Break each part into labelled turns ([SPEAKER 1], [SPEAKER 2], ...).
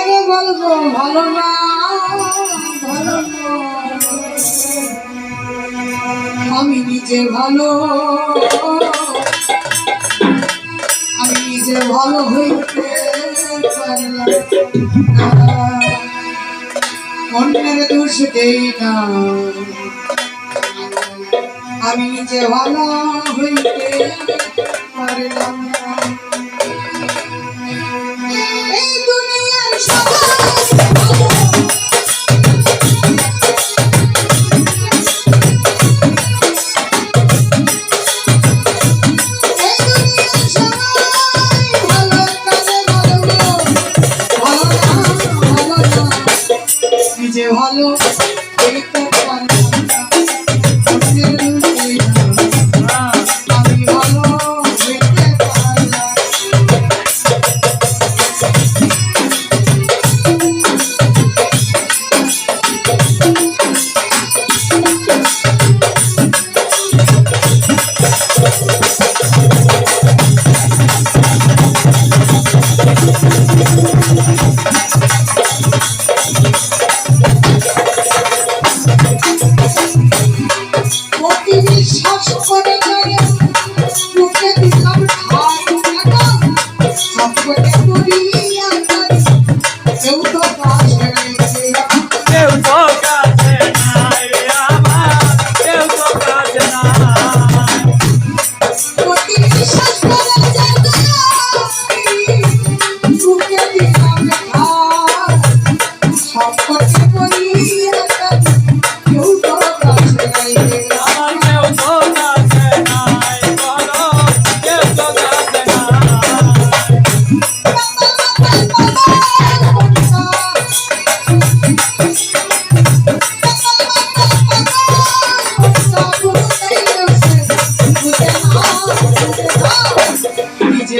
[SPEAKER 1] তোমাকে বলব, ভালো আমি নিজে ভালো, আমি নিজে ভালো হইতে অন্যের দেই না। আমি নিজে ভালো হইতে পারলাম না।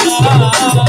[SPEAKER 1] Oh, oh.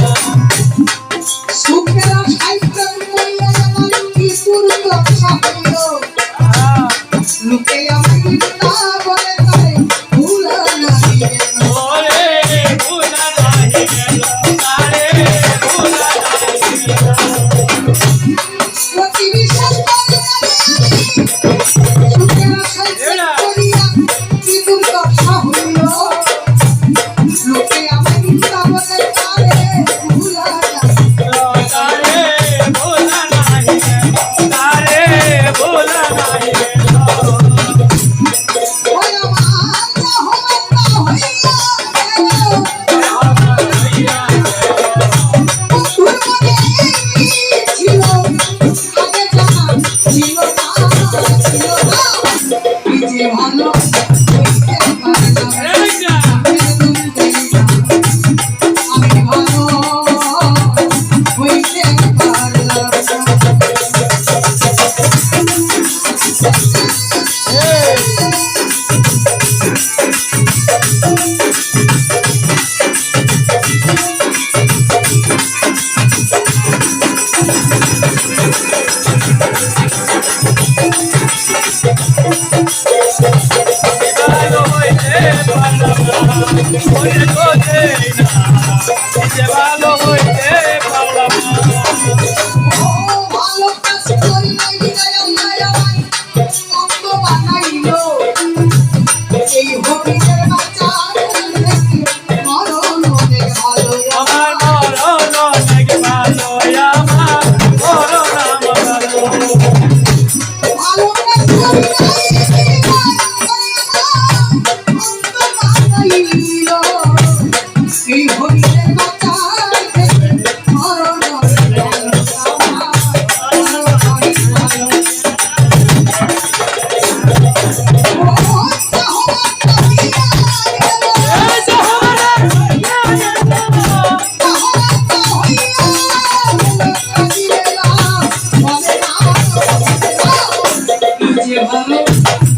[SPEAKER 1] Thank.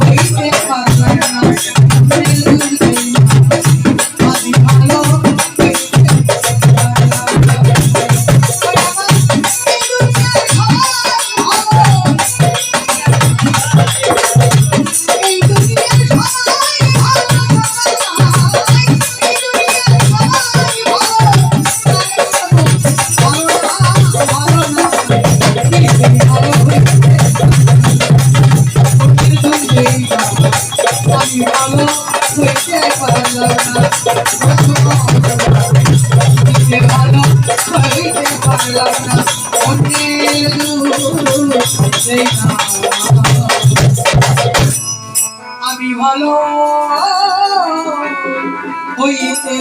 [SPEAKER 1] হইতে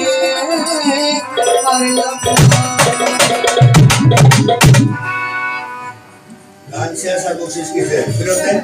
[SPEAKER 2] গান শেষ আর বকশিস দেন